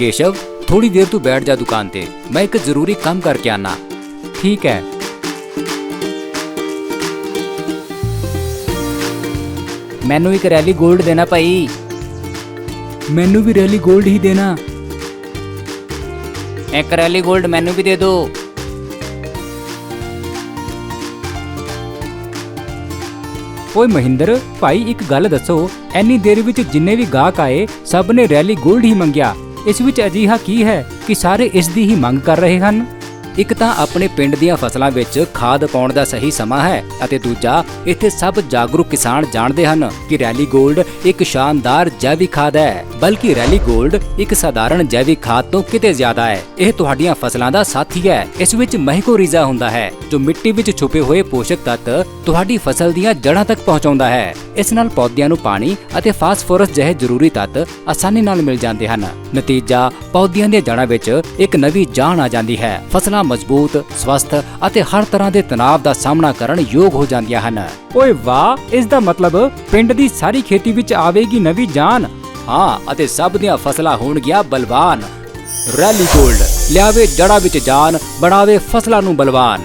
ਕੇਸ਼ਵ ਥੋੜੀ ਦੇਰ ਤੂੰ ਬੈਠ ਜਾ ਦੁਕਾਨ ਤੇ। ਮੈਂ ਇੱਕ ਜ਼ਰੂਰੀ ਕੰਮ ਕਰਕੇ ਆਣਾ ਠੀਕ ਹੈ। ਮੈਨੂੰ ਇੱਕ ਰੈਲੀ 골ਡ ਦੇਣਾ ਭਾਈ। ਮੈਨੂੰ ਵੀ ਰੈਲੀ 골ਡ ਹੀ ਦੇਣਾ। ਇੱਕ ਰੈਲੀ 골ਡ ਮੈਨੂੰ ਵੀ ਦੇ ਦਿਓ ਓਏ ਮਹਿੰਦਰ, ਭਾਈ ਇੱਕ ਗੱਲ ਦੱਸੋ। ਐਨੀ ਦੇਰ ਵਿੱਚ ਜਿੰਨੇ ਵੀ ਗਾਹਕ ਆਏ, ਸਭ ਨੇ ਰੈਲੀ 골ਡ ਹੀ ਮੰਗਿਆ। ਇਸ ਵਿੱਚ ਅਜੀਹਾ ਕੀ ਹੈ ਕਿ ਸਾਰੇ ਇਸ ਦੀ ਹੀ ਮੰਗ ਕਰ ਰਹੇ ਹਨ? ਇੱਕ ਤਾਂ ਆਪਣੇ ਪਿੰਡ ਦੀਆਂ ਫਸਲਾਂ ਵਿੱਚ ਖਾਦ ਪਾਉਣ ਦਾ ਸਹੀ ਸਮਾਂ ਹੈ ਅਤੇ ਦੂਜਾ, ਇੱਥੇ ਸਭ ਜਾਗਰੂਕ ਕਿਸਾਨ ਜਾਣਦੇ ਹਨ ਕਿ ਰੈਲੀ 골ਡ ਇੱਕ ਸ਼ਾਨਦਾਰ ਜੈਵਿਕ ਖਾਦ ਹੈ, ਬਲਕਿ ਰੈਲੀ 골ਡ ਇੱਕ ਸਧਾਰਨ ਜੈਵਿਕ ਖਾਦ ਤੋਂ ਕਿਤੇ ਜ਼ਿਆਦਾ ਹੈ। ਇਹ ਤੁਹਾਡੀਆਂ ਫਸਲਾਂ ਦਾ ਸਾਥੀ ਹੈ। ਇਸ ਵਿੱਚ ਮਹਿਕੋਰੀਜ਼ਾ ਹੁੰਦਾ ਹੈ, ਜੋ ਮਿੱਟੀ ਵਿੱਚ ਛੁਪੇ ਹੋਏ ਪੋਸ਼ਕ ਤੱਤ ਤੁਹਾਡੀ ਫਸਲ ਦੀਆਂ ਜੜ੍ਹਾਂ ਤੱਕ ਪਹੁੰਚਾਉਂਦਾ ਹੈ। ਇਸ ਨਾਲ ਪੌਦਿਆਂ ਨੂੰ ਪਾਣੀ ਅਤੇ ਫਾਸਫੋਰਸ ਜਿਹੇ ਜ਼ਰੂਰੀ ਤੱਤ ਆਸਾਨੀ ਨਾਲ ਮਿਲ ਜਾਂਦੇ ਹਨ। ਨਤੀਜਾ ਪੌਦਿਆਂ ਦੀਆਂ ਜੜ੍ਹਾਂ ਵਿੱਚ ਇੱਕ ਨਵੀਂ ਜਾਨ ਆ ਜਾਂਦੀ ਹੈ। ਫਸਲਾਂ ਮਜ਼ਬੂਤ, ਸਵਸਥ ਅਤੇ ਹਰ ਤਰ੍ਹਾਂ ਦੇ ਤਣਾਅ ਦਾ ਸਾਹਮਣਾ ਕਰਨ ਯੋਗ ਹੋ ਜਾਂਦੀਆਂ ਹਨ। ਓਏ ਵਾਹ! ਇਸ ਦਾ ਮਤਲਬ ਪਿੰਡ ਦੀ ਸਾਰੀ ਖੇਤੀ ਵਿੱਚ ਆਵੇਗੀ ਨਵੀਂ ਜਾਨ? ਹਾਂ, ਅਤੇ ਸਭ ਦੀਆਂ ਫਸਲਾਂ ਹੋਣਗੀਆਂ ਬਲਵਾਨ। ਰੈਲੀ 골ਡ ਲਿਆਵੇ ਜੜ੍ਹਾਂ ਵਿੱਚ ਜਾਨ, ਬਣਾਵੇ ਫਸਲਾਂ ਨੂੰ ਬਲਵਾਨ।